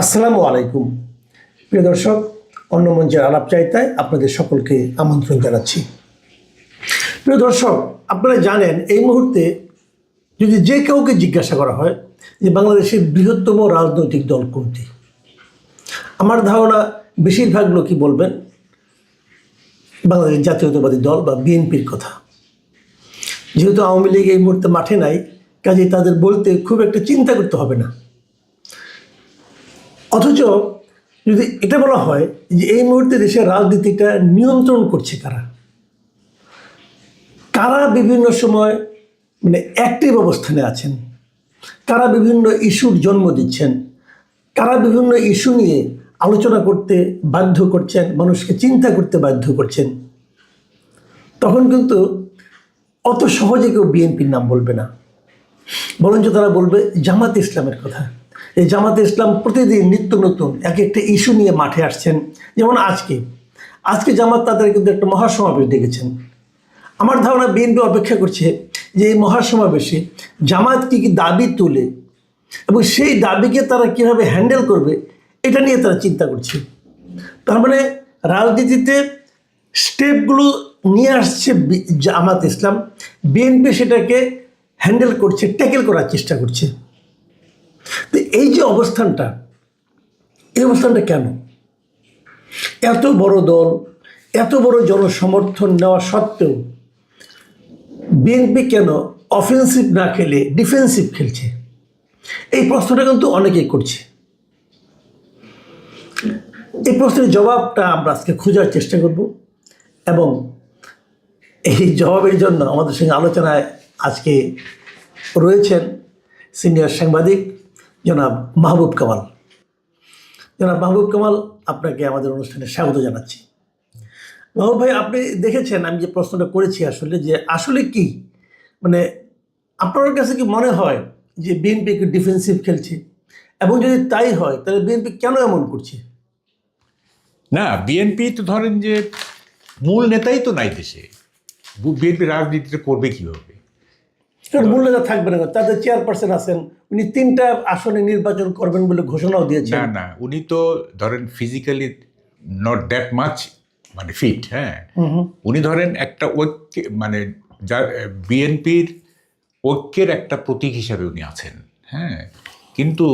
আসসালামু আলাইকুম। প্রিয় দর্শক, অন্য মঞ্চের আলাপ চাইতায় আপনাদের সকলকে আমন্ত্রণ জানাচ্ছি। প্রিয় দর্শক, আপনারা জানেন, এই মুহূর্তে যদি যে কাউকে জিজ্ঞাসা করা হয় যে বাংলাদেশের বৃহত্তম রাজনৈতিক দল কোনটি, আমার ধারণা বেশিরভাগ লোকই বলবেন বাংলাদেশ জাতীয়তাবাদী দল বা বিএনপির কথা। যেহেতু আওয়ামী লীগ এই মুহূর্তে মাঠে নাই, কাজেই তাদের বলতে খুব একটা চিন্তা করতে হবে না। অথচ যদি এটা বলা হয় যে এই মুহূর্তে দেশের রাজনীতিটা নিয়ন্ত্রণ করছে কারা? কারা বিভিন্ন সময় মানে অ্যাক্টিভ অবস্থানে আছেন? কারা বিভিন্ন ইস্যুর জন্ম দিচ্ছেন? কারা বিভিন্ন ইস্যু নিয়ে আলোচনা করতে বাধ্য করছেন? মানুষকে চিন্তা করতে বাধ্য করছেন? তখন কিন্তু অত সহজে কেউ বিএনপির নাম বলবে না। বরঞ্চ তারা বলবে জামাত ইসলামের কথা। এই জামাতে ইসলাম প্রতিদিন নিত্য নতুন এক একটা ইস্যু নিয়ে মাঠে আসছেন। যেমন আজকে। আজকে জামাত তাদের কিন্তু একটা মহাসমাবেশ ডেকেছেন। আমার ধারণা বিএনপি অপেক্ষা করছে যে এই মহাসমাবেশে জামাত কি কি দাবি তোলে এবং সেই দাবিকে তারা কীভাবে হ্যান্ডেল করবে, এটা নিয়ে তারা চিন্তা করছে। তার মানে রাজনীতিতে স্টেপগুলো নিয়ে আসছে জামাত ইসলাম। বিএনপি সেটাকে হ্যান্ডেল করছে, ট্যাকেল করার চেষ্টা করছে। তো এই যে অবস্থানটা, এই অবস্থানটা কেন? এত বড় দল, এত বড় জনসমর্থন নেওয়া সত্ত্বেও বিএনপি কেন অফেন্সিভ না খেলে ডিফেন্সিভ খেলছে? এই প্রশ্নটা কিন্তু অনেকেই করছে। এই প্রশ্নের জবাবটা আমরা আজকে খোঁজার চেষ্টা করব এবং এই জবাবের জন্য আমাদের সঙ্গে আলোচনায় আজকে রয়েছেন সিনিয়র সাংবাদিক জনাব মাহবুব কামাল। জনাব মাহবুব কামাল, আপনাকে আমাদের অনুষ্ঠানে স্বাগত জানাচ্ছি। মাহবুব ভাই, আপনি দেখেছেন, আমি যে প্রশ্নটা করেছি আসলে যে আসলে কি? মানে আপনার কাছে কি মনে হয় যে বিএনপি একটু ডিফেন্সিভ খেলছে? এবং যদি তাই হয়, তাহলে বিএনপি কেন এমন করছে? না, বিএনপি তো ধরেন যে মূল নেতাই তো নাই দেশে। বিএনপি রাজনীতিটা করবে কীভাবে? কারণ মূল নেতা থাকবে না তাদের চেয়ারপারসন আছেন। উনি তিনটা আসনে নির্বাচন করবেন বলে ঘোষণাও দিয়েছেন। না না উনি তো ধরেন ফিজিক্যালি নট দ্যাট মাচ মানে ফিট হ্যাঁ। উনি ধরেন একটা ঐক্য মানে যা বিএনপির ঐক্যের একটা প্রতীক হিসাবে উনি আছেন হ্যাঁ। কিন্তু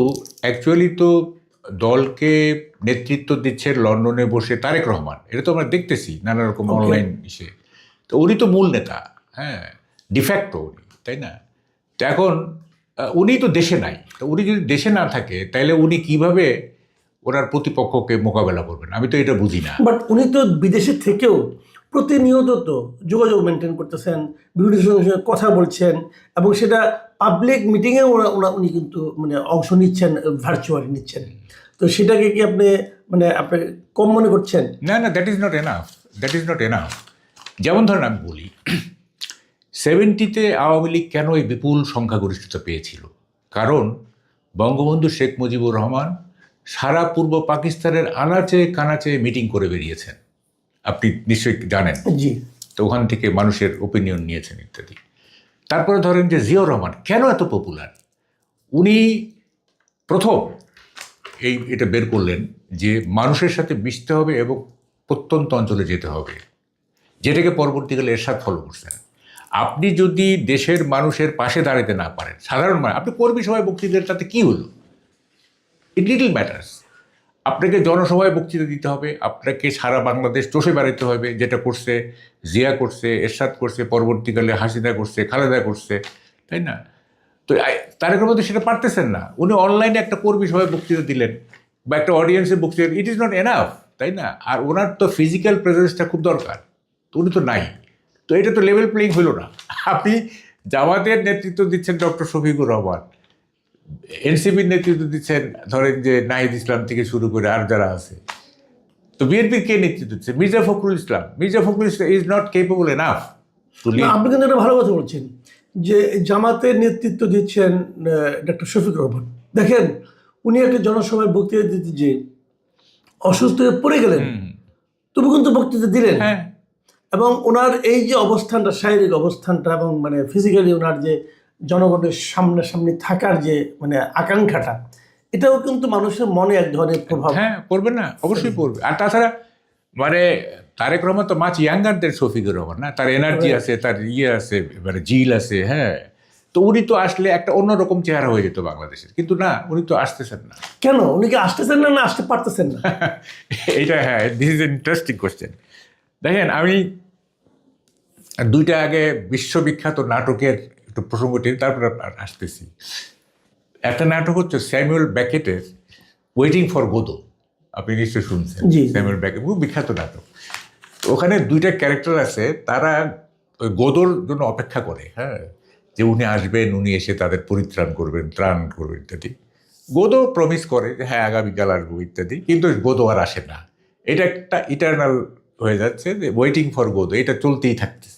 অ্যাকচুয়ালি তো দলকে নেতৃত্ব দিচ্ছে লন্ডনে বসে তারেক রহমান এটা তো আমরা দেখতেছি নানা রকম অনলাইন ইসে তো উনি তো মূল নেতা হ্যাঁ ডিফ্যাক্টো উনি। তাই না? তো এখন উনি তো দেশে নাই। তো উনি যদি দেশে না থাকে তাহলে উনি কীভাবে ওনার প্রতিপক্ষকে মোকাবেলা করবেন? আমি তো এটা বুঝি না। বাট উনি তো বিদেশে থেকেও প্রতিনিয়ত তো যোগাযোগ মেনটেন করতেছেন বিভিন্ন সঙ্গে সঙ্গে কথা বলছেন এবং সেটা পাবলিক মিটিংয়ে ওরা ওরা- উনি কিন্তু মানে অংশ নিচ্ছেন ভার্চুয়ালি নিচ্ছেন। তো সেটাকে কি আপনি মানে আপনি কম মনে করছেন? না না that is not enough that is not enough যেমন ধরেন আমি বলি সেভেন্টিতে আওয়ামী লীগ কেন এই বিপুল সংখ্যাগরিষ্ঠতা পেয়েছিল? কারণ বঙ্গবন্ধু শেখ মুজিবুর রহমান সারা পূর্ব পাকিস্তানের আনাচে কানাচে মিটিং করে বেরিয়েছেন। আপনি নিশ্চয়ই জানেন। জি। তো ওখান থেকে মানুষের ওপিনিয়ন নিয়েছেন ইত্যাদি। তারপরে ধরেন যে জিয়াউর রহমান কেন এত পপুলার উনি প্রথম এই এটা বের করলেন যে মানুষের সাথে মিশতে হবে এবং প্রত্যন্ত অঞ্চলে যেতে হবে। যেটাকে পরবর্তীকালে এরশাদ ফলো করছেন। আপনি যদি দেশের মানুষের পাশে দাঁড়াতে না পারেন, সাধারণ মানুষ, আপনি কর্মী সভায় বক্তৃতার তাতে কী হলো? ইট লিটল ম্যাটার্স আপনাকে জনসভায় বক্তৃতা দিতে হবে, আপনাকে সারা বাংলাদেশ চষে বেড়াতে হবে, যেটা করছে জিয়া করছে, এরশাদ করছে, পরবর্তীকালে হাসিনা করছে, খালেদা করছে, তাই না? তো তারেকের মধ্যে সেটা পারতেছেন না। উনি অনলাইনে একটা কর্মী সভায় বক্তৃতা দিলেন, বা একটা অডিয়েন্সে বক্তৃতা ইট ইজ নট এনাফ তাই না? আর ওনার তো ফিজিক্যাল প্রেজেন্সটা খুব দরকার উনি তো নাই। তো এটা তো লেভেল প্লেইং হলো না। আপনি জামাতের নেতৃত্ব দিচ্ছেন ডক্টর শফিকুর রহমান এনসিপির নেতৃত্ব দিচ্ছেন ধরেন যে নাহিদ ইসলাম থেকে শুরু করে আর যারা আছে। তো বিএনপির কে নেতৃত্ব দিচ্ছে? Mirza Fakhrul Islam. Mirza Fakhrul Islam is not capable enough আপনি কিন্তু একটা ভালো কথা বলছেন যে জামাতের নেতৃত্ব দিচ্ছেন ডক্টর শফিক রহমান। দেখেন উনি একটা জনসভায় বক্তৃতা দিতে যে অসুস্থ হয়ে পড়ে গেলেন তবু কিন্তু বক্তৃতা দিলেন। হ্যাঁ। এবং ওনার এই যে অবস্থানটা শারীরিক অবস্থানটা এবং মানে ফিজিক্যালি ওনার যে জনগণের সামনাসামনি থাকার যে মানে আকাঙ্ক্ষাটা এটাও কিন্তু মানুষের মনে এক ধরনের প্রভাব হ্যাঁ পড়বে না অবশ্যই পড়বে। আর তাছাড়া মানে তারেক রহমান তো মাছ ইয়াঙ্গারদের শফিকুর রহমান না? তার এনার্জি আছে তার ইয়ে আছে মানে জিল আছে হ্যাঁ। তো উনি তো আসলে একটা অন্যরকম চেহারা হয়ে যেত বাংলাদেশের। কিন্তু না উনি তো আসতেছেন না। কেন? উনি কি আসতেছেন না না আসতে পারতেছেন না? এইটা হ্যাঁ দিস ইজ ইন্টারেস্টিং কোশ্চেন দেখেন আমি দুইটা আগে বিশ্ববিখ্যাত নাটকের একটু প্রসঙ্গটি তারপরে আসতেছি। একটা নাটক হচ্ছে স্যামুয়েল ব্যাকেটের ওয়েটিং ফর গোদো আপনি নিশ্চয়ই শুনছেন। স্যামুয়েল ব্যাকেট খুব বিখ্যাত নাটক। তো ওখানে দুইটা ক্যারেক্টার আছে তারা ওই গোদোর জন্য অপেক্ষা করে হ্যাঁ? যে উনি আসবেন উনি এসে তাদের পরিত্রাণ করবেন ত্রাণ করবেন ইত্যাদি। গোদো প্রমিস করে যে হ্যাঁ আগামীকাল আসব ইত্যাদি। কিন্তু গোদো আর আসে না। এটা একটা ইটার্নাল হয়ে যাচ্ছে যে ওয়েটিং ফর গোদো এটা চলতেই থাকছে।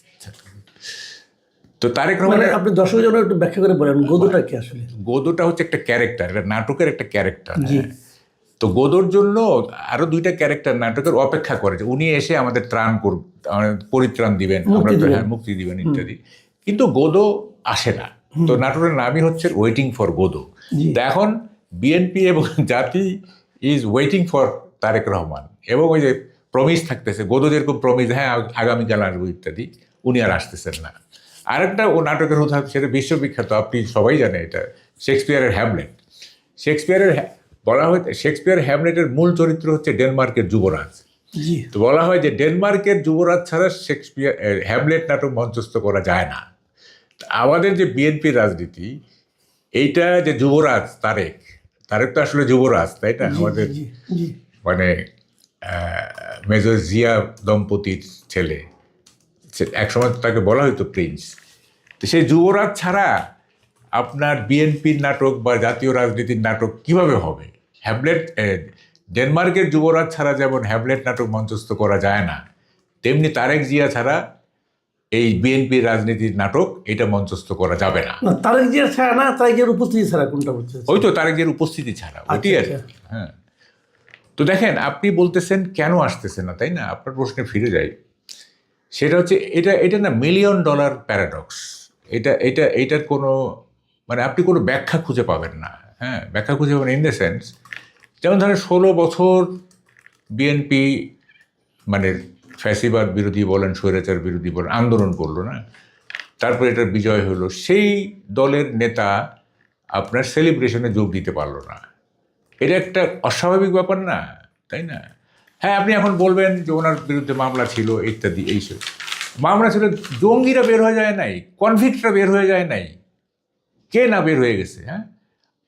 তো তারেক মানে রহমানের আপনি দর্শকের জন্য একটু ব্যাখ্যা করে বলেন গদুটা কি আসলে? গোদোটা হচ্ছে একটা ক্যারেক্টার এটা নাটকের একটা ক্যারেক্টার তো গোদোর জন্য আরও দুইটা ক্যারেক্টার নাটকের অপেক্ষা করে যে উনি এসে আমাদের ত্রাণ করব আমাদের পরিত্রাণ দিবেন আমরা। হ্যাঁ মুক্তি দিবেন ইত্যাদি। কিন্তু গোদো আসে না। তো নাটকের নামই হচ্ছে ওয়েটিং ফর গোদো। এখন বিএনপি এবং জাতি is waiting for Tarique Rahman. এবং ওই যে প্রমিস থাকতেছে গোদো যেরকম প্রমিস হ্যাঁ আগামীকাল আসব ইত্যাদি উনি আর আসতেছেন না। আরেকটা ও নাটকের উদাহরণ সেটা বিশ্ববিখ্যাত আপনি সবাই জানেন এটা শেক্সপিয়ারের হ্যামলেট। শেক্সপিয়ারের বলা হয় শেক্সপিয়ার হ্যামলেটের মূল চরিত্র হচ্ছে ডেনমার্কের যুবরাজ। তো বলা হয় যে ডেনমার্কের যুবরাজ ছাড়া শেক্সপিয়ার হ্যামলেট নাটক মঞ্চস্থ করা যায় না। আমাদের যে বিএনপি রাজনীতি এইটা যে যুবরাজ তারেক তারেক তো আসলে যুবরাজ তাই না? আমাদের মানে মেজর জিয়া দম্পতির ছেলে। একসময় তাকে বলা হতো প্রিন্স। তো সেই যুবরাজ ছাড়া আপনার বিএনপির নাটক বা জাতীয় রাজনীতির নাটক কীভাবে হবে? হ্যাবলেট ডেনমার্কের যুবরাজ ছাড়া যেমন হ্যাবলেট নাটক মঞ্চস্থ করা যায় না তেমনি তারেক জিয়া ছাড়া এই বিএনপির রাজনীতির নাটক এটা মঞ্চস্থ করা যাবে না। তারেক জিয়া ছাড়া না তারেক জিয়ার উপস্থিতি ছাড়া কোনটা বলছে ওই তো তারেক জিয়ার উপস্থিতি ছাড়া ওইটি আর আচ্ছা। হ্যাঁ। তো দেখেন, আপনি বলতেছেন, কেন আসতেছে না? তাই না? আপনার প্রশ্নে ফিরে যাই। সেটা হচ্ছে, এটা এটা না মিলিয়ন ডলার প্যারাডক্স এটা এটা এইটার কোনো মানে আপনি কোনো ব্যাখ্যা খুঁজে পাবেন না। হ্যাঁ ব্যাখ্যা খুঁজে পাবেন ইন দ্য সেন্স যেমন ধরেন ষোলো বছর বিএনপি মানে ফ্যাসিবাদ বিরোধী বলেন, স্বৈরাচার বিরোধী বলেন, আন্দোলন করল, না? তারপরে এটার বিজয় হলো। সেই দলের নেতা আপনার সেলিব্রেশনে যোগ দিতে পারল না। এটা একটা অস্বাভাবিক ব্যাপার না, তাই না? হ্যাঁ আপনি এখন বলবেন যে ওনার বিরুদ্ধে মামলা ছিল, ইত্যাদি এইসব মামলা ছিল, জঙ্গিরা বের হয়ে যায় নাই কনভিক্টরা বের হয়ে যায় নাই। কে না বের হয়ে গেছে হ্যাঁ?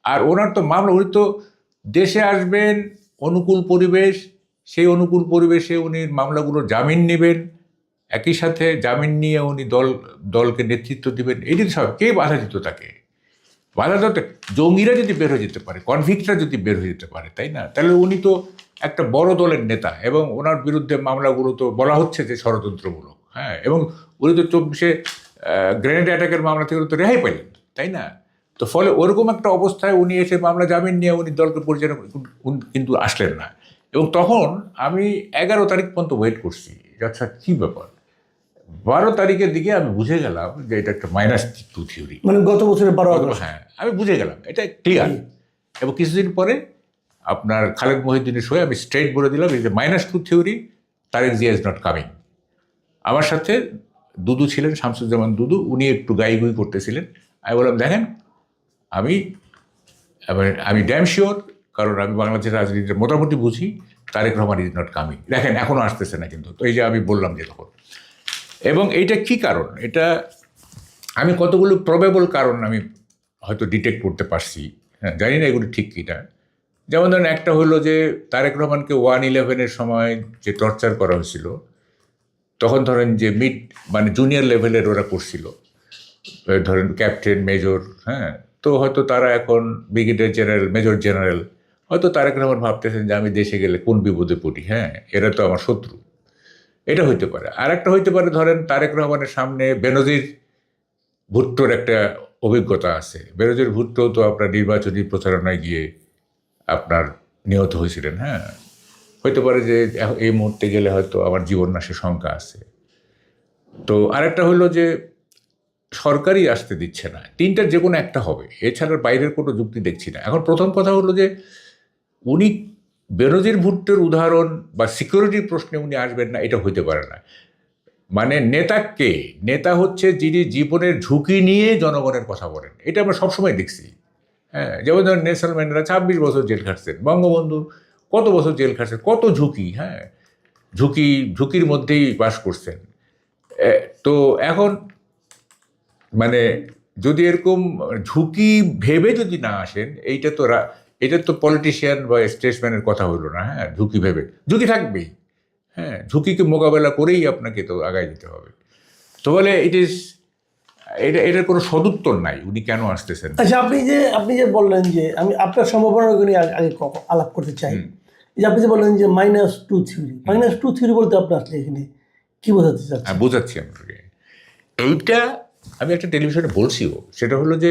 আর ওনার তো মামলা, উনি তো দেশে আসবেন, অনুকূল পরিবেশ, সেই অনুকূল পরিবেশে উনি মামলাগুলো জামিন নেবেন। একই সাথে জামিন নিয়ে উনি দল, দলকে নেতৃত্ব দিবেন। এটি সব কে বাধা দিত তাকে? বাধা জঙ্গিরা যদি বের হয়ে যেতে পারে কনভিক্টরা যদি বের হয়ে যেতে পারে, তাই না? তাহলে উনি তো একটা বড় দলের নেতা এবং ওনার বিরুদ্ধে মামলাগুলো তো বলা হচ্ছে যে ষড়যন্ত্রমূলক হ্যাঁ? এবং উনি তো চব্বিশে গ্রেনেড অ্যাটাকের মামলা থেকে তো রেহাই পেলেন তাই না? তো ফলে ওরকম একটা অবস্থায় উনি এসে মামলা জামিন নিয়ে উনি দলকে পরিচালনা কিন্তু আসলেন না। এবং তখন আমি এগারো তারিখ পর্যন্ত ওয়েট করছি আচ্ছা কী ব্যাপার? বারো তারিখের দিকে আমি বুঝে গেলাম যে এটা একটা মাইনাস টু থিওরি মানে গত বছরের বারো হ্যাঁ আমি বুঝে গেলাম এটা ক্লিয়ার এবং কিছুদিন পরে আপনার খালেদ মহিউদ্দিনের সঙ্গে আমি স্ট্রেট বলে দিলাম এই যে minus two theory Tarique Zia is not coming আমার সাথে দুদু ছিলেন শামসুজ্জামান দুদু উনি একটু গাইগুই করতেছিলেন। আমি বললাম দেখেন আমি আমি ড্যাম শিওর কারণ আমি বাংলাদেশের রাজনীতিতে মোটামুটি বুঝি Tarique Rahman is not coming দেখেন এখনও আসতেছে না কিন্তু। তো এই যে আমি বললাম যে তখন। এবং এইটা কি কারণ? এটা আমি কতগুলো প্রবেবল কারণ আমি হয়তো ডিটেক্ট করতে পারছি। হ্যাঁ জানি না এগুলো ঠিক কিনা। যেমন ধরেন একটা হলো যে তারেক রহমানকে ওয়ান ইলেভেনের সময় যে টর্চার করা হয়েছিল, তখন ধরেন যে মিড মানে জুনিয়র লেভেলের ওরা করছিল। ধরেন ক্যাপ্টেন মেজর হ্যাঁ তো হয়তো তারা এখন ব্রিগেডিয়ার জেনারেল মেজর জেনারেল হয়তো তারেক রহমান ভাবতেছেন যে আমি দেশে গেলে কোন বিপদে পড়ি? হ্যাঁ এরা তো আমার শত্রু। এটা হইতে পারে। আর একটা হইতে পারে, ধরেন তারেক রহমানের সামনে বেনজির ভুট্টোর একটা অভিজ্ঞতা আছে। বেনজির ভুট্টো তো আপনার নির্বাচনী প্রচারণায় গিয়ে আপনার নিহত হয়েছিলেন হ্যাঁ? হইতে পারে যে এই মুহূর্তে গেলে হয়তো আমার জীবন নাশের শঙ্কা আছে। তো আরেকটা হলো যে সরকারই আসতে দিচ্ছে না। তিনটার যে কোনো একটা হবে। এছাড়া বাইরের কোনো যুক্তি দেখছি না। এখন প্রথম কথা হলো যে উনি বেনজির ভুট্টোর উদাহরণ বা সিকিউরিটির প্রশ্নে উনি আসবেন না, এটা হইতে পারে না। মানে নেতাকে নেতা হচ্ছে যিনি জীবনের ঝুঁকি নিয়ে জনগণের কথা বলেন। এটা আমরা সবসময় দেখছি। হ্যাঁ যেমন ধরেন নেলসন ম্যান্ডেলা ছাব্বিশ বছর জেল খাটছেন, বঙ্গবন্ধু কত বছর জেল খাটছেন, কত ঝুঁকি হ্যাঁ ঝুঁকি, ঝুঁকির মধ্যেই বাস করছেন। তো এখন মানে যদি এরকম ঝুঁকি ভেবে যদি না আসেন, এইটা তো এটা তো পলিটিশিয়ান বা স্টেটসম্যানের কথা হইল না হ্যাঁ? ঝুঁকি ভেবে। ঝুঁকি থাকবেই হ্যাঁ? ঝুঁকিকে মোকাবেলা করেই আপনাকে তো আগায় যেতে হবে। তো বলে ইট ইজ এটা এটার কোনো সদুত্তর নাই উনি কেন আসতেছেন? আচ্ছা আপনি যে আপনি যে বললেন যে আমি আপনার সম্ভাবনাগুলো আগে আলাপ করতে চাই। যে আপনি যে বললেন যে minus two theory minus two theory বলতে আপনি আসলে এখানে কি বোঝাতে চাচ্ছেন? হ্যাঁ বোঝাচ্ছি আপনাকে। এইটা আমি একটা টেলিভিশনে বলছিও সেটা হলো যে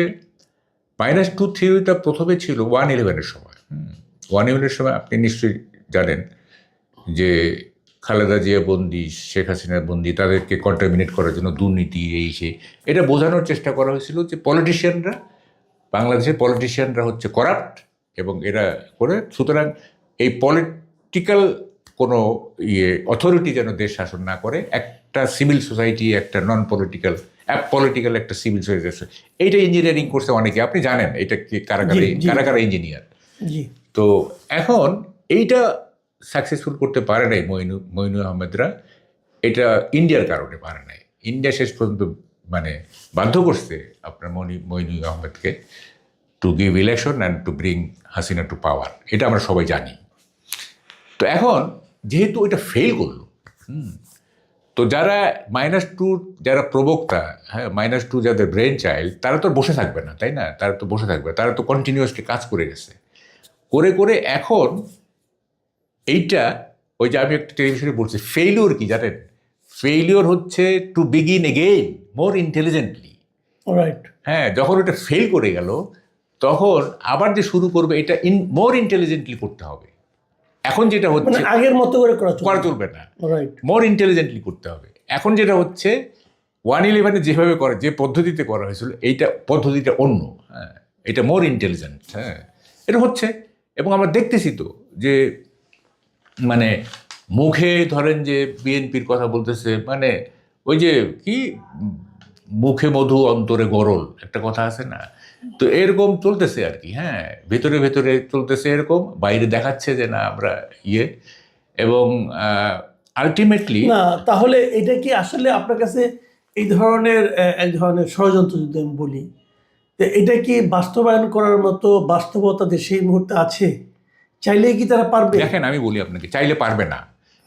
মাইনাস টু থিওরিটা প্রথমে ছিল ওয়ান ইলেভেনের সময়। ওয়ান ইলেভেনের সময় আপনি নিশ্চয়ই জানেন যে খালেদা জিয়া বন্দি, শেখ হাসিনার বন্দি তাদেরকে কন্টামিনেট করার জন্য দুর্নীতি, এই সে। এটা বোঝানোর চেষ্টা করা হয়েছিল যে পলিটিশিয়ানরা বাংলাদেশের পলিটিশিয়ানরা হচ্ছে করাপ্ট এবং এরা করে, সুতরাং এই পলিটিক্যাল কোনো ইয়ে অথরিটি যেন দেশ শাসন না করে, একটা সিভিল সোসাইটি একটা নন পলিটিক্যাল অ্যাপ পলিটিক্যাল একটা সিভিল সোসাইটি এইটা ইঞ্জিনিয়ারিং করছে অনেকে আপনি জানেন এটা কি। কারা কারা ইঞ্জিনিয়ার তো এখন এইটা সাকসেসফুল করতে পারে নাই মইনু মইনু আহমেদরা। এটা ইন্ডিয়ার কারণে পারে নাই। ইন্ডিয়া শেষ পর্যন্ত মানে বাধ্য করছে আপনার মনি মইনু আহমেদকে to give election and to bring Hasina to power এটা আমরা সবাই জানি। তো এখন যেহেতু এটা ফেল করল হুম, তো যারা মাইনাস টু যারা প্রবক্তা হ্যাঁ মাইনাস টু যাদের ব্রেন চাইল্ড তারা তো বসে থাকবে না তাই না? তারা তো বসে থাকবে তারা তো কন্টিনিউয়াসলি কাজ করে গেছে। করে করে এখন এইটা ওই যে আমি একটা টেলিভিশনে বলছি ফেইলিওর কি জানেন? ফেইলিওর হচ্ছে to begin again more intelligently right হ্যাঁ যখন ওটা ফেল করে গেল তখন আবার যে শুরু করবে এটা ইন মোর ইন্টেলিজেন্টলি করতে হবে। এখন যেটা মানে হচ্ছে আগের মতো করে করা চলবে। না। মোর ইন্টেলিজেন্টলি করতে হবে। এখন যেটা হচ্ছে ওয়ান ইলেভেনে যেভাবে করে যে পদ্ধতিতে করা হয়েছিল এইটা পদ্ধতিটা অন্য। হ্যাঁ এটা মোর ইন্টেলিজেন্ট হ্যাঁ। এটা হচ্ছে এবং আমরা দেখতেছি তো যে মানে মুখে ধরেন যে বিএনপির কথা বলতেছে মানে ওই যে কি মুখে মধু অন্তরে গরল একটা কথা আছে না? তো এরকম চলতেছে আর কি হ্যাঁ। ভেতরে ভেতরে চলতেছে এরকম বাইরে দেখাচ্ছে যে না আমরা ইয়ে। এবং আলটিমেটলি না তাহলে এটা কি আসলে আপনার কাছে এই ধরনের এক ধরনের ষড়যন্ত্র যদি আমি বলি তো এটা কি বাস্তবায়ন করার মতো বাস্তবতা দেশে এই মুহূর্তে আছে? চাইলেই কি তারা পারবে? দেখেন আমি বলি আপনাকে চাইলে পারবে না।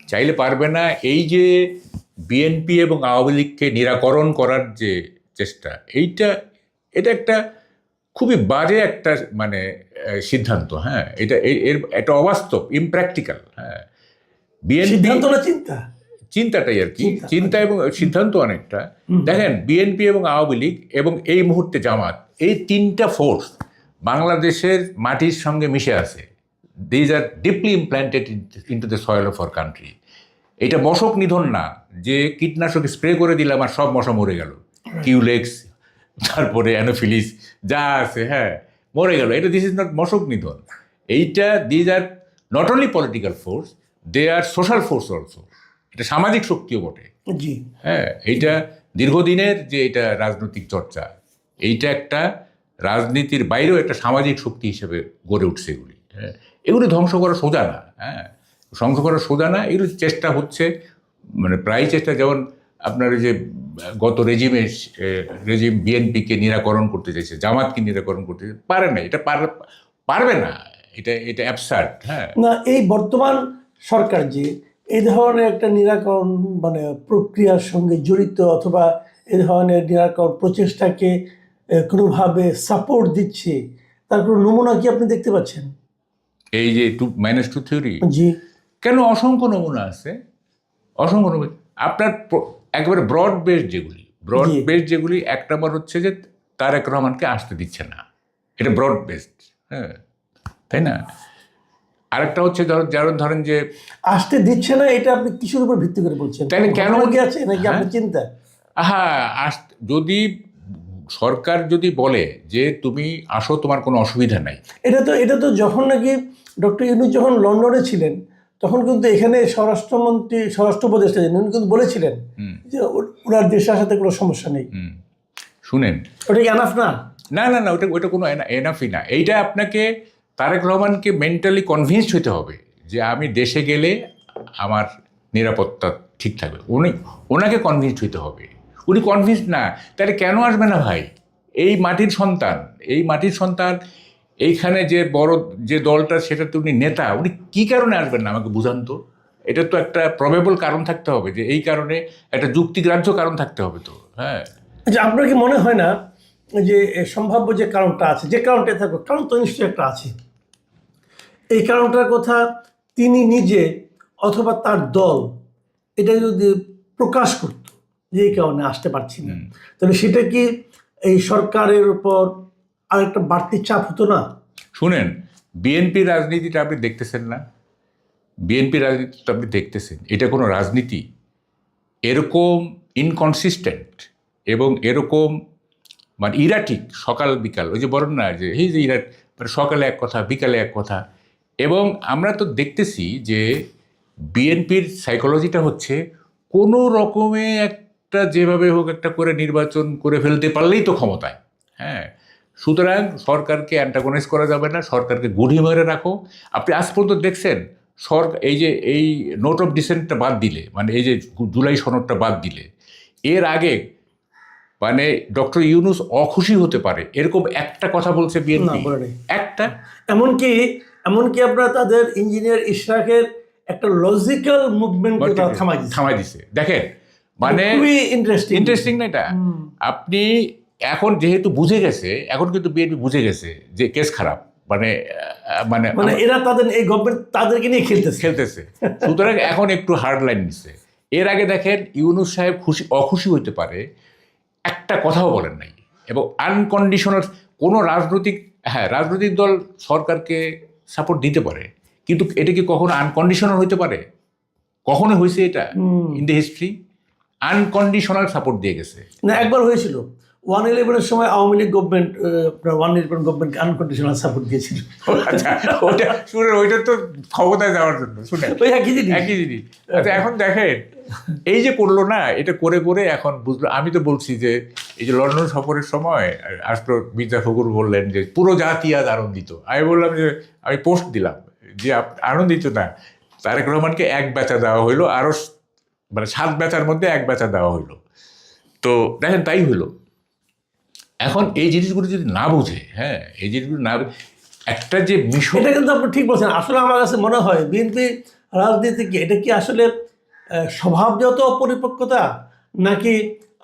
চাইলে পারবে না এই যে বিএনপি এবং আওয়ামী লীগকে নিরাকরণ করার যে চেষ্টা এইটা এটা একটা খুবই বাজে একটা মানে সিদ্ধান্ত হ্যাঁ। এটা এর একটা অবাস্তব ইমপ্র্যাকটিক্যাল হ্যাঁ। বিএনপি সিদ্ধান্ত না চিন্তা? চিন্তাটাই আর কি। চিন্তা। চিন্তা এবং সিদ্ধান্ত অনেকটা। দেখেন বিএনপি এবং আওয়ামী লীগ এবং এই মুহূর্তে জামাত এই তিনটা ফোর্স বাংলাদেশের মাটির সঙ্গে মিশে আছে। These are deeply implanted into the soil of our country এটা মশক নিধন না যে কীটনাশক স্প্রে করে দিলাম আর সব মশা মরে গেল। কিউলেক্স তারপরে অ্যানোফিলিস যা আছে হ্যাঁ মরে গেল। এটা দিস ইজ নট মশক নিধন। এইটা these are not only political force they are social force also এটা সামাজিক শক্তিও বটে। জি। হ্যাঁ এইটা দীর্ঘদিনের যে এটা রাজনৈতিক চর্চা এইটা একটা রাজনীতির বাইরেও একটা সামাজিক শক্তি হিসেবে গড়ে উঠছে এগুলি। হ্যাঁ এগুলি ধ্বংস করা সোজা না। হ্যাঁ ধ্বংস করা সোজা না এগুলি চেষ্টা হচ্ছে মানে প্রায় চেষ্টা যেমন আপনার যে গত রেজিমে রেজিম বিএনপিকে নিরাকরণ করতে চাইছে জামাতকে নিরাকরণ করতে চাইছে পারে না এটা পার- পারবে না এটা এটা অ্যাবসার্ট হ্যাঁ। না এই বর্তমান সরকার যে এই ধরনের একটা নিরাকরণ মানে প্রক্রিয়ার সঙ্গে জড়িত অথবা এই ধরনের নিরাকরণ প্রচেষ্টাকে কোনোভাবে সাপোর্ট দিচ্ছে তার কোনো নমুনা কি আপনি দেখতে পাচ্ছেন? এই যে টু মাইনাস টু থিওরি জি। কেন অসংখ্য নমুনা আছে? অসংখ্য নমুনা। আপনার একেবারে ব্রড বেস যেগুলি ব্রড। বেস যেগুলি এক নম্বর হচ্ছে যে তারেক রহমানকে আসতে দিচ্ছে না। এটা ব্রড বেসড হ্যাঁ তাই না? আরেকটা হচ্ছে ধর যেমন ধরেন যে আসতে দিচ্ছে না এটা আপনি কিসের উপর ভিত্তি করে বলছেন? তাহলে কেন- কি আছে? নাকি হ্যাঁ। আপনার চিন্তা? হ্যাঁ আস যদি সরকার যদি বলে যে তুমি আসো তোমার কোনো অসুবিধা নাই। এটা তো এটা তো যখন নাকি ডক্টর ইউনুস যখন লন্ডনে ছিলেন তখন কিন্তু এখানে স্বরাষ্ট্রমন্ত্রী স্বরাষ্ট্র উপদেষ্টা যিনি, উনি কিন্তু বলেছিলেন। যে ওনার দেশের সাথে কোনো সমস্যা নেই। শুনেন। ওটা কি এনাফ না? না না না ওটা ওটা কোনো এনাফই না। এইটা আপনাকে তারেক রহমানকে মেন্টালি কনভিন্সড হতে হবে যে আমি দেশে গেলে আমার নিরাপত্তা ঠিক থাকবে। উনি ওনাকে কনভিন্সড হতে হবে। উনি কনভিন্সড না। তাহলে কেন আসবে না ভাই? এই মাটির সন্তান এই মাটির সন্তান এইখানে যে বড় যে দলটা সেটাতে উনি নেতা। উনি কী কারণে আসবেন না আমাকে বুঝান তো? এটা তো একটা প্রবেবল কারণ থাকতে হবে যে এই কারণে একটা যুক্তিগ্রাহ্য কারণ থাকতে হবে তো হ্যাঁ। আচ্ছা আপনার কি মনে হয় না যে সম্ভাব্য যে কারণটা আছে যে কারণটা থাকবে কারণ তো নিশ্চয়ই একটা আছে। এই কারণটার কথা তিনি নিজে অথবা তার দল এটা যদি প্রকাশ করত যে এই কারণে আসতে পারছি না তাহলে সেটা কি এই সরকারের উপর আরেকটা বাড়তি চাপ হতো না। শুনেন বিএনপি রাজনীতিটা আপনি দেখতেছেন না? বিএনপি রাজনীতিটা আপনি দেখতেছেন, এটা কোনো রাজনীতি? এরকম ইনকনসিস্টেন্ট এবং এরকম মানে ইরাটিক সকাল বিকাল, ওই যে বলেন না যে, এই যে ইরাট মানে সকালে এক কথা, বিকালে এক কথা। এবং আমরা তো দেখতেছি যে বিএনপির সাইকোলজিটা হচ্ছে কোনো রকমে একটা যেভাবে হোক একটা করে নির্বাচন করে ফেলতে পারলেই তো ক্ষমতায়। হ্যাঁ সুতরাং সরকারকে অ্যান্টাগনাইজ করা যাবে না সরকারকে গুড়ি মেরে রাখো। আপনি আজ পর্যন্ত দেখছেন সরকার এই যে এই নোট অফ ডিসেন্টটা বাদ দিলে মানে এই যে জুলাই সনদটা বাদ দিলে এর আগে মানে ডক্টর ইউনুস অখুশি হতে পারে এরকম একটা কথা বলছে বিএনপি। একটা? এমনকি এমনকি আপনারা তাদের ইঞ্জিনিয়ার ইশরাকের একটা লজিক্যাল মুভমেন্ট থামাই দিছে। দেখেন মানে ইন্টারেস্টিং ইন্টারেস্টিং না এটা? আপনি এখন যেহেতু বুঝে গেছে এখন কিন্তু বিএনপি বুঝে গেছে যে কেস খারাপ। মানে মানে মানে এরা তাদের এই গভর্নমেন্ট তাদেরকে নিয়ে খেলতেছে। খেলতেছে। সুতরাং এখন একটু হার্ড লাইন নিচ্ছে এর আগে দেখেন ইউনুস সাহেব খুশি অখুশি হইতে পারে একটা কথাও বলেন নাই। এবং আনকন্ডিশনাল কোনো রাজনৈতিক হ্যাঁ রাজনৈতিক দল সরকারকে সাপোর্ট দিতে পারে। কিন্তু এটা কি কখনো আনকন্ডিশনাল হইতে পারে? কখনো হয়েছে এটা in the history unconditional support দিয়ে গেছে। না একবার হয়েছিল। ওয়ান ইলেভেনের সময় Awami League government one eleven গভর্নমেন্টকে আনকন্ডিশনাল সাপোর্ট দিয়েছিল। আচ্ছা ওইটা শুনে ওইটা তো ক্ষমতায় যাওয়ার জন্য শুনে ওই একই জিনিস। একই জিনিস। আচ্ছা এখন দেখেন এই যে করল না এটা করে করে এখন বুঝলো আমি তো বলছি যে এই যে লন্ডন সফরের সময় আসলো মির্জা ফখরুল বললেন যে পুরো জাতি আজ আনন্দিত। আমি বললাম যে আমি পোস্ট দিলাম যে আনন্দিত না। তারেক রহমানকে এক বেচা দেওয়া হইল আরও মানে সাত বেচার মধ্যে এক বেচা দেওয়া হইল। তো দেখেন তাই হইল। এখন এই জিনিসগুলো যদি না বুঝে হ্যাঁ এই জিনিসগুলো না একটা যে মিশন এটা কিন্তু আপনি ঠিক বলছেন। আসলে আমার কাছে মনে হয় বিএনপি রাজনীতি কি? এটা কি আসলে স্বভাবজাত অপরিপক্কতা নাকি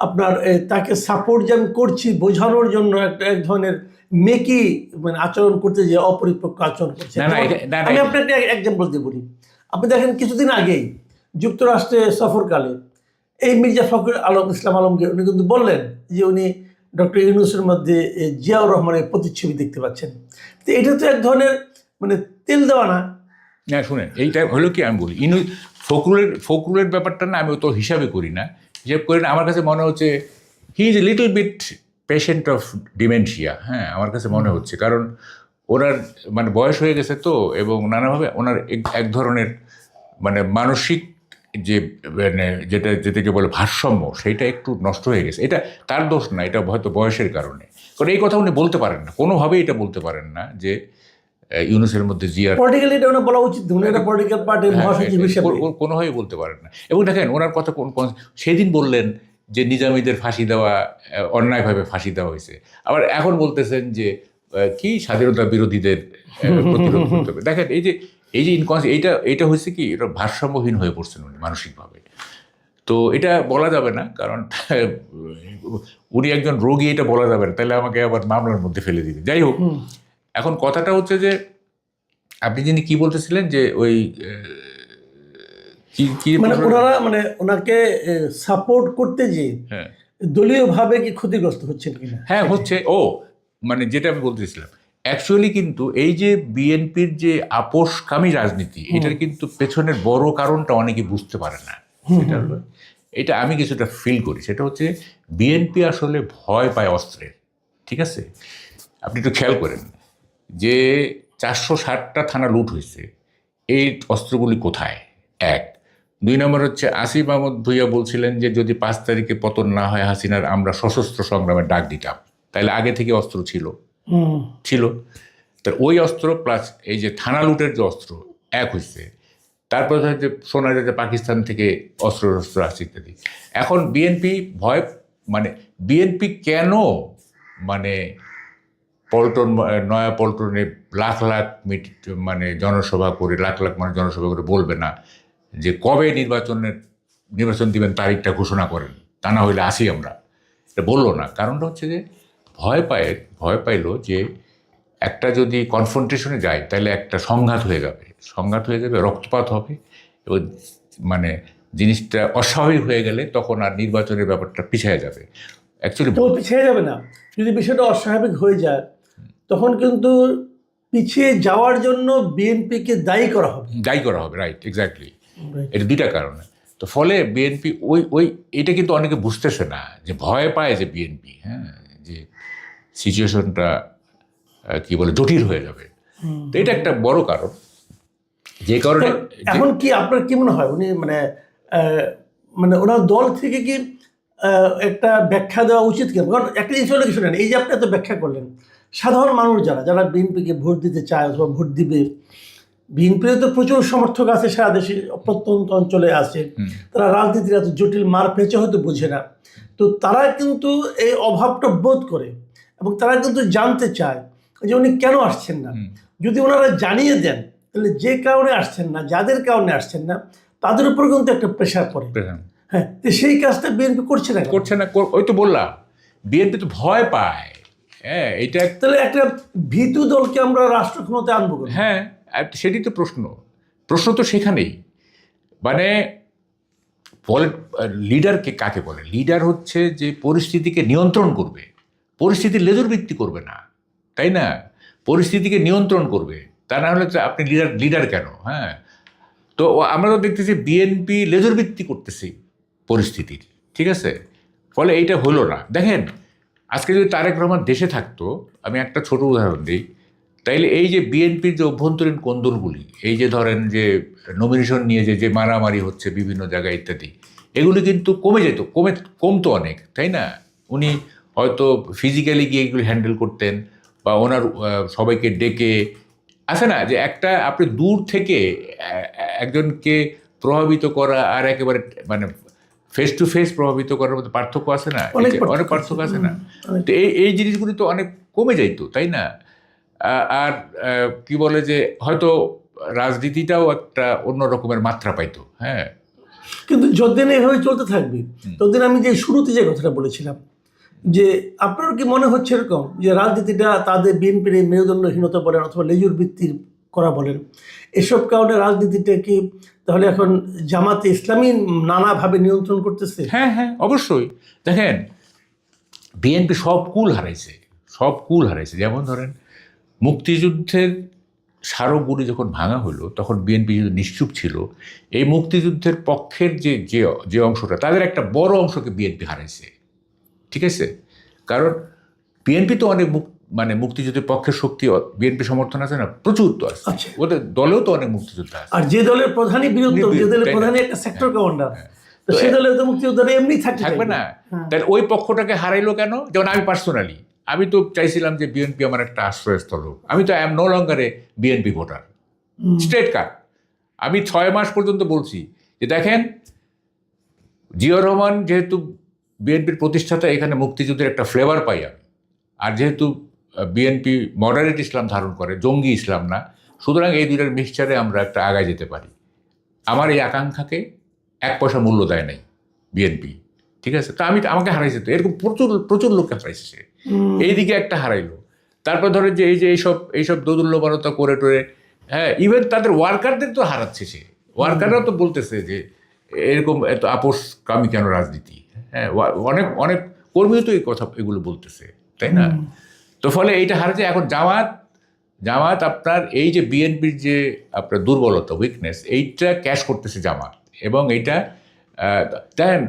আপনার তাকে সাপোর্ট যে আমি করছি বোঝানোর জন্য একটা এক ধরনের মেকি মানে আচরণ করতে যে অপরিপক্ক আচরণ করছে? আমি আপনাকে এক্সাম্পল দিয়ে বলি। আপনি দেখেন কিছুদিন আগেই যুক্তরাষ্ট্রে সফরকালে এই মির্জা ফখরুল আলম ইসলাম আলমকে উনি কিন্তু বললেন যে উনি ডক্টর ইউনুসের মধ্যে জিয়াউর রহমানের প্রতিচ্ছবি দেখতে পাচ্ছেন। তো এটা তো এক ধরনের মানে তেল দেওয়া না। না শুনেন এইটা হলো কি আমি বলি ইনু ফকরুলের ফকরুলের ব্যাপারটা না আমি অত হিসাবে করি না। হিসাব করি না আমার কাছে মনে হচ্ছে he is a little bit patient of dementia হ্যাঁ আমার কাছে মনে হচ্ছে। কারণ ওনার মানে বয়স হয়ে গেছে তো এবং নানাভাবে ওনার এক- এক ধরনের মানে মানসিক যে মানে যেটা যেটাকে বলে ভারসাম্য সেইটা একটু নষ্ট হয়ে গেছে। এটা তার দোষ না এটা হয়তো বয়সের কারণে। কারণ এই কথা উনি বলতে পারেন না কোনোভাবেই এটা বলতে পারেন না যে ইউনুসের মধ্যে জিয়ার পলিটিক্যালি এটা ওনার বলা উচিত উনি একটা পলিটিক্যাল পার্টির হ্যাঁ, মহাসচিব হিসেবে। কোনোভাবেই বলতে পারেন না। এবং দেখেন ওনার কথা কোন কোন- সেদিন বললেন যে নিজামীদের ফাঁসি দেওয়া অন্যায়ভাবে ফাঁসি দেওয়া হয়েছে। আবার এখন বলতেছেন যে কি স্বাধীনতা বিরোধীদের প্রতিরোধ করতে হবে। দেখেন এই যে এই যে ইনকনস এইটা এটা হয়েছে কি এটা ভারসাম্যহীন হয়ে পড়ছেন উনি মানসিকভাবে। তো এটা বলা যাবে না কারণ উনি একজন রোগী এটা বলা যাবে না। তাহলে আমাকে আবার মামলার মধ্যে ফেলে দিবে যাই হোক এখন কথাটা হচ্ছে যে আপনি যিনি কি বলতেছিলেন যে ওই কি কি মানে ওনারা মানে ওনাকে সাপোর্ট করতে যে হ্যাঁ। দলীয়ভাবে কি ক্ষতিগ্রস্ত হচ্ছেন কিনা? হ্যাঁ হচ্ছে। ও মানে যেটা আমি বলতেছিলাম অ্যাকচুয়ালি কিন্তু এই যে বিএনপির যে আপোষকামী রাজনীতি এটার কিন্তু পেছনের বড় কারণটা অনেকে বুঝতে পারে না। হলো এটা আমি কিছুটা ফিল করি সেটা হচ্ছে বিএনপি আসলে ভয় পায় অস্ত্রের ঠিক আছে? আপনি একটু খেয়াল করেন যে চারশো ষাটটা থানা লুট হয়েছে এই অস্ত্রগুলি কোথায়? এক। দুই নম্বর হচ্ছে আসিফ আহমদ ভুইয়া বলছিলেন যে যদি পাঁচ তারিখে পতন না হয় হাসিনার আমরা সশস্ত্র সংগ্রামের ডাক দিতাম। তাহলে আগে থেকে অস্ত্র ছিল। ছিল। তা ওই অস্ত্র প্লাস এই যে থানা লুটের যে অস্ত্র, এক হয়েছে তারপরে যে শোনা যায় যে পাকিস্তান থেকে অস্ত্র শস্ত্র আসছে ইত্যাদি। এখন বিএনপি ভয় মানে বিএনপি কেন মানে পল্টন, নয়া পল্টনে লাখ লাখ মিট মানে জনসভা করে, লাখ লাখ মানে জনসভা করে বলবে না যে কবে নির্বাচনের, নির্বাচন দিবেন তারিখটা ঘোষণা করেন। তা না হইলে আসি আমরা। এটা বলল না। কারণটা হচ্ছে যে ভয় পায় ভয় পাইলো যে একটা যদি কনফ্রন্টেশনে যায় তাহলে একটা সংঘাত হয়ে যাবে। সংঘাত হয়ে যাবে রক্তপাত হবে এবং মানে জিনিসটা অস্বাভাবিক হয়ে গেলে তখন আর নির্বাচনের ব্যাপারটা পিছিয়ে যাবে। অ্যাকচুয়ালি তো পিছিয়ে যাবে না। যদি বিষয়টা অস্বাভাবিক হয়ে যায় তখন কিন্তু পিছিয়ে যাওয়ার জন্য বিএনপিকে দায়ী করা হবে। দায়ী করা হবে রাইট এক্স্যাক্টলি এটা দুইটা কারণে। তো ফলে বিএনপি ওই ওই এটা কিন্তু অনেকে বুঝতেছে না যে ভয় পায় যে বিএনপি হ্যাঁ। যে সিচুয়েশনটা কি বলে জটিল হয়ে যাবে। তো এটা একটা বড় কারণ। যে কারণে এখন কি আপনার কি মনে হয়? উনি মানে মানে ওনার দল থেকে কি একটা ব্যাখ্যা দেওয়া উচিত কেন? কারণ একটা জিনিস হলো কি শুনেন এই যে আপনি এত ব্যাখ্যা করলেন সাধারণ মানুষ যারা যারা বিএনপিকে ভোট দিতে চায় অথবা ভোট দিবে বিএনপির তো প্রচুর সমর্থক আছে সারা দেশে প্রত্যন্ত অঞ্চলে আছে। তারা রাজনীতির এত জটিল মার পেঁচে হয়তো বোঝে না। তো তারা কিন্তু এই অভাবটা বোধ করে এবং তারা কিন্তু জানতে চায় যে উনি কেন আসছেন না। যদি ওনারা জানিয়ে দেন তাহলে যে কারণে আসছেন না যাদের কারণে আসছেন না তাদের উপর কিন্তু একটা প্রেশার পড়ে। হ্যাঁ তো সেই কাজটা বিএনপি করছে না করছে না ওই তো বললাম বিএনপি তো ভয় পায়। হ্যাঁ এটা তাহলে একটা ভীতু দলকে আমরা রাষ্ট্র ক্ষমতায় আনব হ্যাঁ সেটি তো প্রশ্ন। প্রশ্ন তো সেখানেই। মানে বলে লিডারকে কাকে বলে? লিডার হচ্ছে যে পরিস্থিতিকে নিয়ন্ত্রণ করবে। পরিস্থিতি লেজুর ভিত্তি করবে না, তাই না? পরিস্থিতিকে নিয়ন্ত্রণ করবে। তা না হলে আপনি লিডার লিডার কেন? হ্যাঁ? তো আমরা তো দেখতেছি বিএনপি লেজুর ভিত্তি করতেছি পরিস্থিতির, ঠিক আছে? ফলে এইটা হলো না। দেখেন, আজকে যদি তারেক রহমান দেশে থাকতো, আমি একটা ছোট উদাহরণ দিই। তাইলে এই যে বিএনপির যে অভ্যন্তরীণ কোন্দলগুলি এই যে ধরেন যে নমিনেশন নিয়ে যে যে মারামারি হচ্ছে বিভিন্ন জায়গায় ইত্যাদি এগুলি কিন্তু কমে যেত কমে কমতো অনেক তাই না? উনি হয়তো ফিজিক্যালি গিয়ে এগুলি হ্যান্ডেল করতেন বা ওনার সবাইকে ডেকে আছে না? যে একটা আপনি দূর থেকে একজনকে প্রভাবিত করা আর একেবারে মানে ফেস টু ফেস প্রভাবিত করার মধ্যে পার্থক্য আছে না? অনেক পার্থক্য আছে। না? তো এই এই জিনিসগুলি তো অনেক কমে যাইতো তাই না? আর কি বলে যে হয়তো রাজনীতিটাও একটা অন্য রকমের মাত্রা পাইতো হ্যাঁ। কিন্তু যতদিন এভাবে চলতে থাকবে ততদিন আমি যে শুরুতে যে কথাটা বলেছিলাম যে আপনার কি মনে হচ্ছে এরকম যে রাজনীতিটা তাদের বিএনপির মেরুদণ্ডহীনতা বলেন অথবা লেজুর ভিত্তির করা বলেন এসব কারণে রাজনীতিটা কি তাহলে এখন জামাতে ইসলামী নানাভাবে নিয়ন্ত্রণ করতেছে? হ্যাঁ হ্যাঁ অবশ্যই। দেখেন বিএনপি সব কুল হারাইছে সব কুল হারাইছে। যেমন ধরেন মুক্তিযুদ্ধের স্মারকগুলি যখন ভাঙা হলো তখন বিএনপি যদি নিশ্চুপ ছিল এই মুক্তিযুদ্ধের পক্ষের যে যে যে অংশটা তাদের একটা বড় অংশকে বিএনপি হারাইছে। ঠিক আছে? কারণ বিএনপি তো অনেক মানে মুক্তিযুদ্ধের পক্ষের শক্তি বিএনপি সমর্থন আছে না? প্রচুর তো আছে। ওদের দলেও তো অনেক মুক্তিযোদ্ধা আছে। আর যে দলের প্রধানই বিরুদ্ধ বিরুদ্ধ, যে দলের তাই প্রধানই একটা সেক্টর কমান্ডার তো তো সে দলে তো মুক্তিযোদ্ধারা এমনি থাকবে না। হ্যাঁ। তাহলে ওই পক্ষটাকে হারাইলো কেন? যেমন আমি পার্সোনালি আমি তো চাইছিলাম যে বিএনপি আমার একটা আশ্রয়স্থল হোক। আমি তো আই এম নো লঙ্গারে বিএনপি ভোটার স্টেট কাট আমি ছয় মাস পর্যন্ত বলছি যে দেখেন জিয়া রহমান যেহেতু বিএনপির প্রতিষ্ঠাতা এখানে মুক্তিযুদ্ধের একটা ফ্লেভার পাই আমি। আর যেহেতু বিএনপি মডারেট ইসলাম ধারণ করে জঙ্গি ইসলাম না সুতরাং এই দুইটার মিক্সচারে আমরা একটা আগায় যেতে পারি। আমার এই আকাঙ্ক্ষাকে এক পয়সা মূল্য দেয় নাই বিএনপি ঠিক আছে? তা আমি আমাকে হারাইছে তো। এরকম প্রচুর প্রচুর লোককে হারাইছে। এইদিকে একটা হারাইলো। তারপর ধরে যে এই যে এইসব এইসব দোদুল্যমানতা করে টোরে হ্যাঁ ইভেন তাদের ওয়ার্কারদের তো হারাচ্ছে সে। ওয়ার্কাররাও তো বলতেছে যে এরকম এত আপোষ কামি কেন রাজনীতি? হ্যাঁ অনেক অনেক কর্মীও তো এই কথা এগুলো বলতেছে তাই না? তো ফলে এইটা হারাচ্ছে। এখন জামাত জামাত আপনার এই যে বিএনপির যে আপনার দুর্বলতা উইকনেস এইটা ক্যাশ করতেছে জামাত। এবং এইটা দেখেন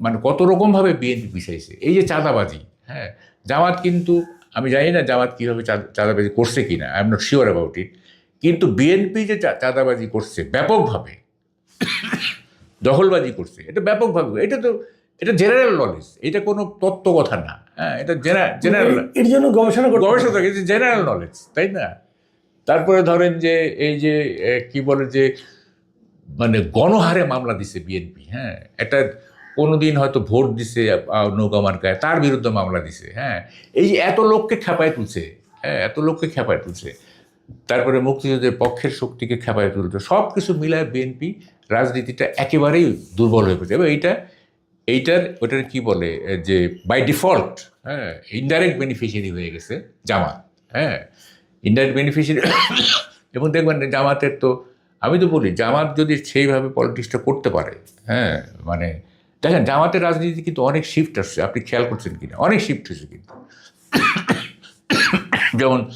মানে কত রকমভাবে বিএনপি পিছাইছে। এই যে চাঁদাবাজি হ্যাঁ জামাত কিন্তু আমি জানি না জামাত কীভাবে চাঁদাবাজি করছে কি না I am not sure about it কিন্তু বিএনপি যে চাঁদাবাজি করছে ব্যাপকভাবে দখলবাজি করছে এটা ব্যাপকভাবে এটা তো এটা জেনারেল নলেজ এটা কোনো তত্ত্ব কথা না হ্যাঁ এটা জেনারেল এর জন্য গবেষণা। গবেষণা এটা জেনারেল নলেজ তাই না তারপরে ধরেন যে এই যে কি বলে যে মানে গণহারে মামলা দিছে বিএনপি হ্যাঁ এটা কোনোদিন হয়তো ভোট দিছে আহ, নৌকা মার্কায় তার বিরুদ্ধে মামলা দিছে হ্যাঁ? এই যে এত লোককে খেপায় তুলছে হ্যাঁ এত লোককে খেপায় তুলছে তারপরে মুক্তিযুদ্ধের পক্ষের শক্তিকে খেপায় তুলছে সব কিছু মিলায় বিএনপি রাজনীতিটা একেবারেই দুর্বল হয়ে পড়েছে। এবং এইটা এইটার ওটার কি বলে যে বাই ডিফল্ট হ্যাঁ ইনডাইরেক্ট বেনিফিশিয়ারি হয়ে গেছে জামাত হ্যাঁ? ইনডাইরেক্ট বেনিফিশিয়ারি এবং দেখবেন জামাতের তো আমি তো বলি জামাত যদি সেইভাবে পলিটিক্সটা করতে পারে হ্যাঁ মানে দেখেন, জামাতের রাজনীতি কিন্তু অনেক শিফট আসছে। আপনি খেয়াল করছেন কিনা? অনেক শিফট হয়েছে কিন্তু। যেমন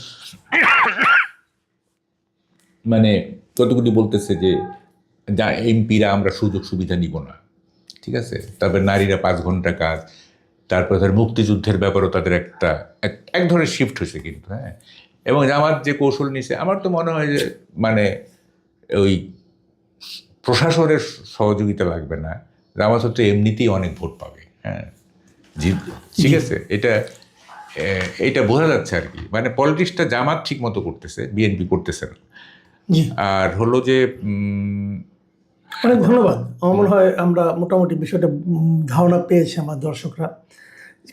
মানে কতগুলি বলতেছে যে, যা এমপিরা আমরা সুযোগ সুবিধা নিব না। ঠিক আছে? তারপরে নারীরা পাঁচ ঘণ্টা কাজ, তারপরে ধর মুক্তিযুদ্ধের ব্যাপারেও তাদের একটা, এক- ধরনের শিফট হয়েছে কিন্তু হ্যাঁ? এবং জামাত যে কৌশল নিছে আমার তো মনে হয় যে মানে ওই প্রশাসনের সহযোগিতা লাগবে না। হচ্ছে এমনিতেই অনেক ভোট পাবে। হ্যাঁ। জি ঠিক আছে এটা এটা বোঝা যাচ্ছে আর কি। মানে পলিটিক্সটা জামাত ঠিক মতো করতেছে বিএনপি করতেছে না। আর হলো যে অনেক ধন্যবাদ। আমার মনে হয় আমরা মোটামুটি বিষয়টা ধারণা পেয়েছি আমার দর্শকরা।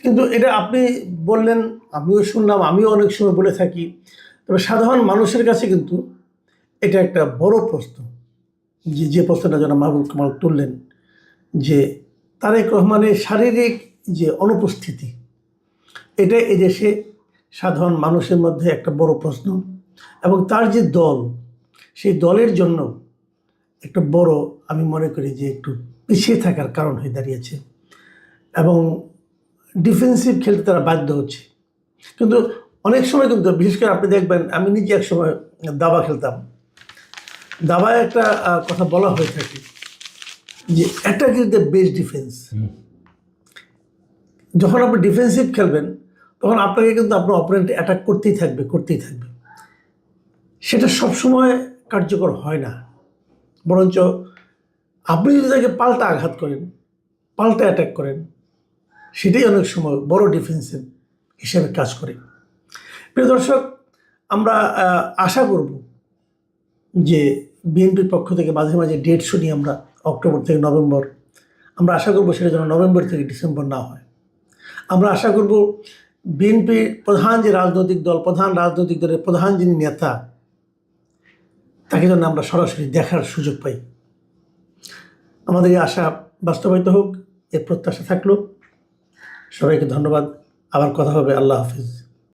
কিন্তু এটা আপনি বললেন আমিও শুনলাম আমিও অনেক সময় বলে থাকি। তবে সাধারণ মানুষের কাছে কিন্তু এটা একটা বড় প্রশ্ন। যে যে প্রশ্নটা যেন মাহবুব কামাল তুললেন। তারেক রহমানের শারীরিক যে অনুপস্থিতি এটা এদেশে সাধারণ মানুষের মধ্যে একটা বড় প্রশ্ন। এবং তার যে দল, সেই দলের জন্য একটা বড় আমি মনে করি যে একটু পিছিয়ে থাকার কারণ হয়ে দাঁড়িয়েছে। এবং ডিফেন্সিভ খেলতে তারা বাধ্য হচ্ছে। কিন্তু অনেক সময় কিন্তু, বিশেষ করে আপনি দেখবেন, আমি নিজে এক সময় দাবা খেলতাম। দাবায় একটা কথা বলা হয়ে থাকে। যে attack is the best defence যখন আপনি ডিফেন্সিভ খেলবেন, তখন আপনাকে কিন্তু আপনার অপারেন্ট অ্যাটাক করতেই থাকবে করতেই থাকবে। সেটা সবসময় কার্যকর হয় না। বরঞ্চ আপনি যদি তাকে পাল্টা আঘাত করেন, পাল্টা অ্যাটাক করেন, সেটাই অনেক সময় বড় ডিফেন্সিভ হিসেবে কাজ করে। প্রিয় দর্শক, আমরা আশা করব যে বিএনপির পক্ষ থেকে মাঝে মাঝে ডেট শুনি আমরা অক্টোবর থেকে নভেম্বর। আমরা আশা করব সেটা যেন নভেম্বর থেকে ডিসেম্বর না হয়। আমরা আশা করব বিএনপির প্রধান যে রাজনৈতিক দল, প্রধান রাজনৈতিক দলের প্রধান যিনি নেতা, তাকে যেন আমরা সরাসরি দেখার সুযোগ পাই। আমাদের এই আশা বাস্তবায়িত হোক, এর প্রত্যাশা থাকল। সবাইকে ধন্যবাদ। আবার কথা হবে। আল্লাহ হাফিজ।